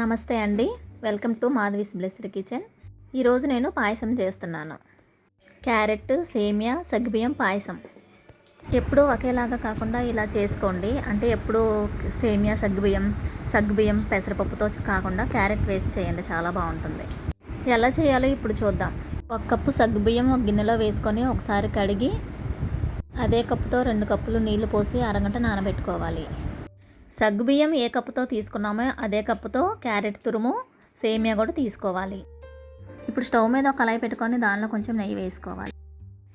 నమస్తే అండి. Welcome to Madhavi's blessed kitchen. ఈరోజు నేను పాయసం చేస్తున్నాను. క్యారెట్ సేమియా సగ్గుబియ్యం పాయసం. ఎప్పుడూ ఒకేలాగా కాకుండా ఇలా చేసుకోండి. అంటే ఎప్పుడూ సేమియా సగ్గుబియ్యం సగ్గుబియ్యం పెసరపప్పుతో కాకుండా క్యారెట్ వేసి చేయండి. చాలా బాగుంటుంది. ఎలా చేయాలో ఇప్పుడు చూద్దాం. ఒక కప్పు సగ్గుబియ్యం ఒక గిన్నెలో వేసుకొని ఒకసారి కడిగి అదే కప్పుతో రెండు కప్పులు నీళ్ళు పోసి అరగంట నానబెట్టుకోవాలి. సగ్గుబియ్యం ఏ కప్పుతో తీసుకున్నామో అదే కప్పుతో క్యారెట్ తురుము సేమియా కూడా తీసుకోవాలి. ఇప్పుడు స్టవ్ మీద ఒక కళాయి పెట్టుకొని దానిలో కొంచెం నెయ్యి వేసుకోవాలి.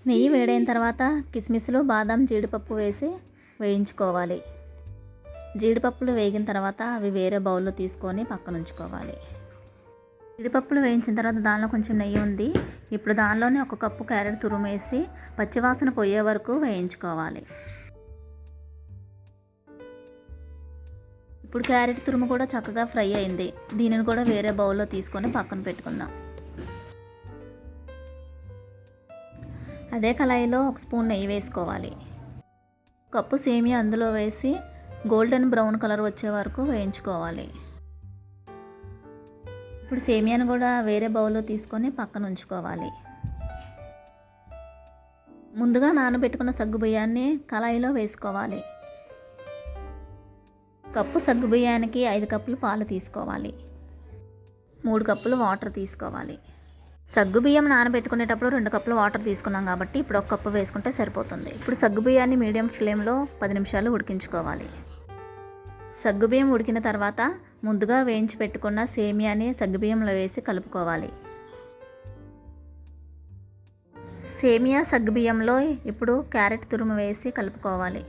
నెయ్యి వేడైన తర్వాత కిస్మిస్లు బాదం జీడిపప్పు వేసి వేయించుకోవాలి. జీడిపప్పులు వేగిన తర్వాత అవి వేరే బౌల్లో తీసుకొని పక్కన ఉంచుకోవాలి. జీడిపప్పులు వేయించిన తర్వాత దానిలో కొంచెం నెయ్యి ఉంది. ఇప్పుడు దానిలోనే ఒక కప్పు క్యారెట్ తురుము వేసి పచ్చివాసన పోయే వరకు వేయించుకోవాలి. ఇప్పుడు క్యారెట్ తురుము కూడా చక్కగా ఫ్రై అయింది. దీనిని కూడా వేరే బౌల్లో తీసుకొని పక్కన పెట్టుకుందాం. అదే కళాయిలో ఒక స్పూన్ నెయ్యి వేసుకోవాలి. కప్పు సేమియా అందులో వేసి గోల్డెన్ బ్రౌన్ కలర్ వచ్చే వరకు వేయించుకోవాలి. ఇప్పుడు సేమియాను కూడా వేరే బౌల్లో తీసుకొని పక్కన ఉంచుకోవాలి. ముందుగా నానబెట్టుకున్న సగ్గు బియ్యాన్ని కళాయిలో వేసుకోవాలి. కప్పు సగ్గుబియ్యానికి ఐదు కప్పులు పాలు తీసుకోవాలి. మూడు కప్పులు వాటర్ తీసుకోవాలి. సగ్గుబియ్యం నానబెట్టుకునేటప్పుడు రెండు కప్పులు వాటర్ తీసుకున్నాం కాబట్టి ఇప్పుడు ఒక కప్పు వేసుకుంటే సరిపోతుంది. ఇప్పుడు సగ్గుబియ్యాన్ని మీడియం ఫ్లేమ్లో పది నిమిషాలు ఉడికించుకోవాలి. సగ్గుబియ్యం ఉడికిన తర్వాత ముందుగా వేయించి పెట్టుకున్న సేమియాని సగ్గుబియ్యంలో వేసి కలుపుకోవాలి. సేమియా సగ్గుబియ్యంలో ఇప్పుడు క్యారెట్ తురుము వేసి కలుపుకోవాలి.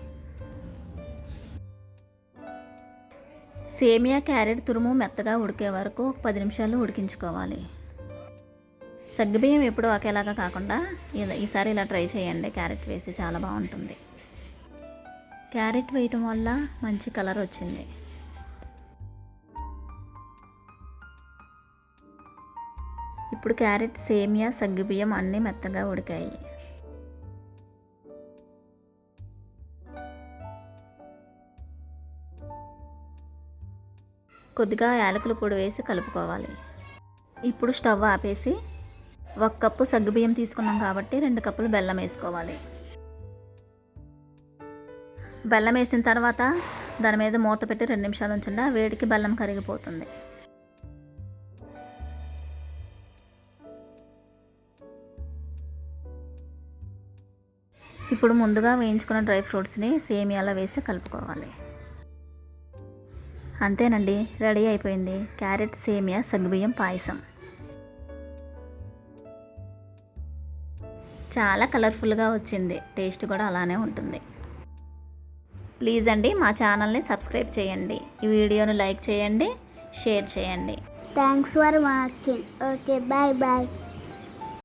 సేమియా క్యారెట్ తురుము మెత్తగా ఉడికే వరకు ఒక పది నిమిషాలు ఉడికించుకోవాలి. సగ్గుబియ్యం ఎప్పుడు ఒకేలాగా కాకుండా ఇలా ఈసారి ఇలా ట్రై చేయండి. క్యారెట్ వేసి చాలా బాగుంటుంది. క్యారెట్ వేయటం వల్ల మంచి కలర్ వచ్చింది. ఇప్పుడు క్యారెట్ సేమియా సగ్గుబియ్యం అన్నీ మెత్తగా ఉడికాయి. కొద్దిగా యాలకుల పొడి వేసి కలుపుకోవాలి. ఇప్పుడు స్టవ్ ఆపేసి ఒక కప్పు సగ్గుబియ్యం తీసుకున్నాం కాబట్టి రెండు కప్పులు బెల్లం వేసుకోవాలి. బెల్లం వేసిన తర్వాత దాని మీద మూత పెట్టి రెండు నిమిషాలు ఉంచండి. ఆ వేడికి బెల్లం కరిగిపోతుంది. ఇప్పుడు ముందుగా వేయించుకున్న డ్రై ఫ్రూట్స్ని సేమియాలో వేసి కలుపుకోవాలి. అంతేనండి. రెడీ అయిపోయింది. క్యారెట్ సేమియా సగ్గుబియ్యం పాయసం. చాలా కలర్ఫుల్గా వచ్చింది. టేస్ట్ కూడా అలానే ఉంటుంది. ప్లీజ్ అండి మా ఛానల్ని సబ్స్క్రైబ్ చేయండి. ఈ వీడియోను లైక్ చేయండి షేర్ చేయండి. Thanks for watching okay bye bye